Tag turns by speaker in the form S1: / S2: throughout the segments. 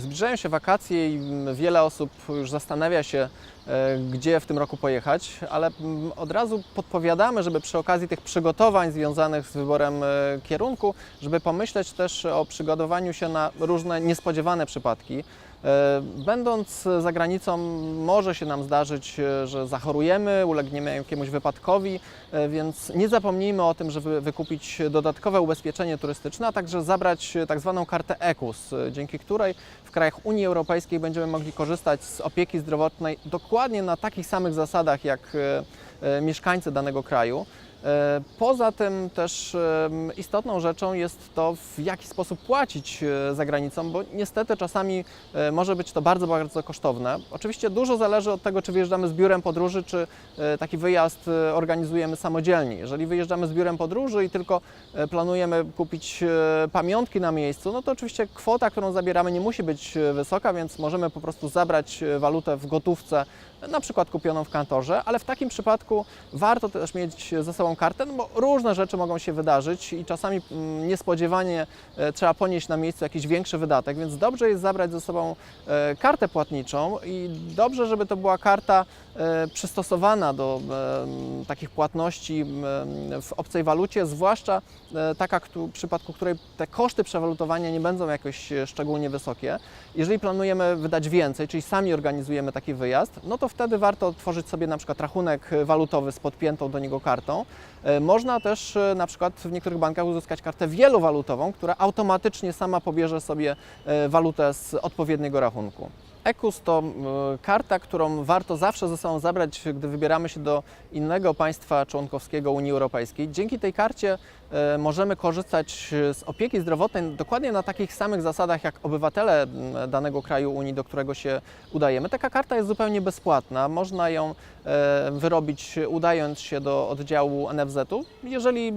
S1: Zbliżają się wakacje i wiele osób już zastanawia się, e, gdzie w tym roku pojechać, ale mm, od razu podpowiadamy, żeby przy okazji tych przygotowań związanych z wyborem e, kierunku, żeby pomyśleć też o przygotowaniu się na różne niespodziewane przypadki. E, Będąc za granicą, może się nam zdarzyć, e, że zachorujemy, ulegniemy jakiemuś wypadkowi, e, więc nie zapomnijmy o tym, żeby wykupić dodatkowe ubezpieczenie turystyczne, a także zabrać tak zwaną kartę EKUS, dzięki której w krajach Unii Europejskiej będziemy mogli korzystać z opieki zdrowotnej dokładnie na takich samych zasadach jak mieszkańcy danego kraju. E, Poza tym też istotną rzeczą jest to, w jaki sposób płacić e, za granicą, bo niestety czasami e, może być to bardzo, bardzo kosztowne. Oczywiście dużo zależy od tego, czy wyjeżdżamy z biurem podróży, czy taki wyjazd organizujemy samodzielnie. Jeżeli wyjeżdżamy z biurem podróży i tylko planujemy kupić pamiątki na miejscu, no to oczywiście kwota, którą zabieramy nie musi być wysoka, więc możemy po prostu zabrać walutę w gotówce, na przykład kupioną w kantorze, ale w takim przypadku warto też mieć ze sobą kartę, no bo różne rzeczy mogą się wydarzyć i czasami mm, niespodziewanie e, trzeba ponieść na miejscu jakiś większy wydatek, więc dobrze jest zabrać ze sobą e, kartę płatniczą i dobrze, żeby to była karta e, przystosowana do takich płatności w obcej walucie, zwłaszcza taka, w przypadku której te koszty przewalutowania nie będą jakoś szczególnie wysokie. Jeżeli planujemy wydać więcej, czyli sami organizujemy taki wyjazd, no to wtedy warto otworzyć sobie na przykład rachunek walutowy z podpiętą do niego kartą. E, Można też e, na przykład w niektórych bankach uzyskać kartę wielowalutową, która automatycznie sama pobierze sobie e, walutę z odpowiedniego rachunku. EKUS to e, karta, którą warto zawsze ze sobą zabrać, gdy wybieramy się do innego państwa członkowskiego Unii Europejskiej. Dzięki tej karcie e, możemy korzystać z opieki zdrowotnej dokładnie na takich samych zasadach jak obywatele danego kraju Unii, do którego się udajemy. Taka karta jest zupełnie bezpłatna. Można ją e, wyrobić udając się do oddziału NFZ-u. Jeżeli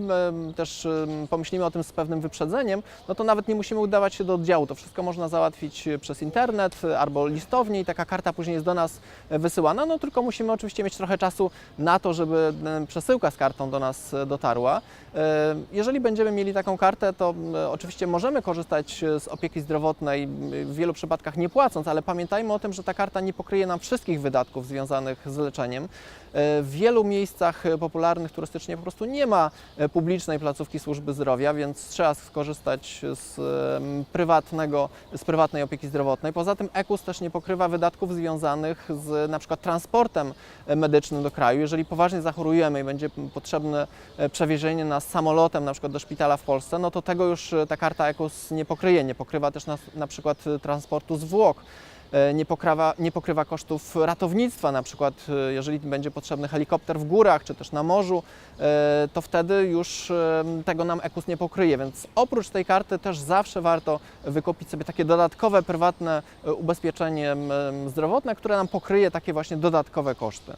S1: też pomyślimy o tym z pewnym wyprzedzeniem, no to nawet nie musimy udawać się do oddziału. To wszystko można załatwić przez internet albo listownie i taka karta później jest do nas e, wysyłana. No tylko musimy oczywiście mieć trochę czasu na to, żeby e, przesyłka z kartą do nas e, dotarła. Jeżeli będziemy mieli taką kartę, to oczywiście możemy korzystać z opieki zdrowotnej, w wielu przypadkach nie płacąc, ale pamiętajmy o tym, że ta karta nie pokryje nam wszystkich wydatków związanych z leczeniem. W wielu miejscach popularnych turystycznie po prostu nie ma publicznej placówki służby zdrowia, więc trzeba skorzystać z prywatnego, z prywatnej opieki zdrowotnej. Poza tym EKUS też nie pokrywa wydatków związanych z na przykład transportem medycznym do kraju. Jeżeli poważnie zachorujemy i będzie potrzebne e, przewiezienie nas samolotem na przykład do szpitala w Polsce, no to tego już e, ta karta EKUS nie pokryje. Nie pokrywa też na, na przykład transportu zwłok nie pokrywa, nie pokrywa kosztów ratownictwa, na przykład e, jeżeli będzie potrzebny helikopter w górach czy też na morzu, e, to wtedy już e, tego nam EKUS nie pokryje, więc oprócz tej karty też zawsze warto wykupić sobie takie dodatkowe, prywatne e, ubezpieczenie zdrowotne, które nam pokryje takie właśnie dodatkowe koszty.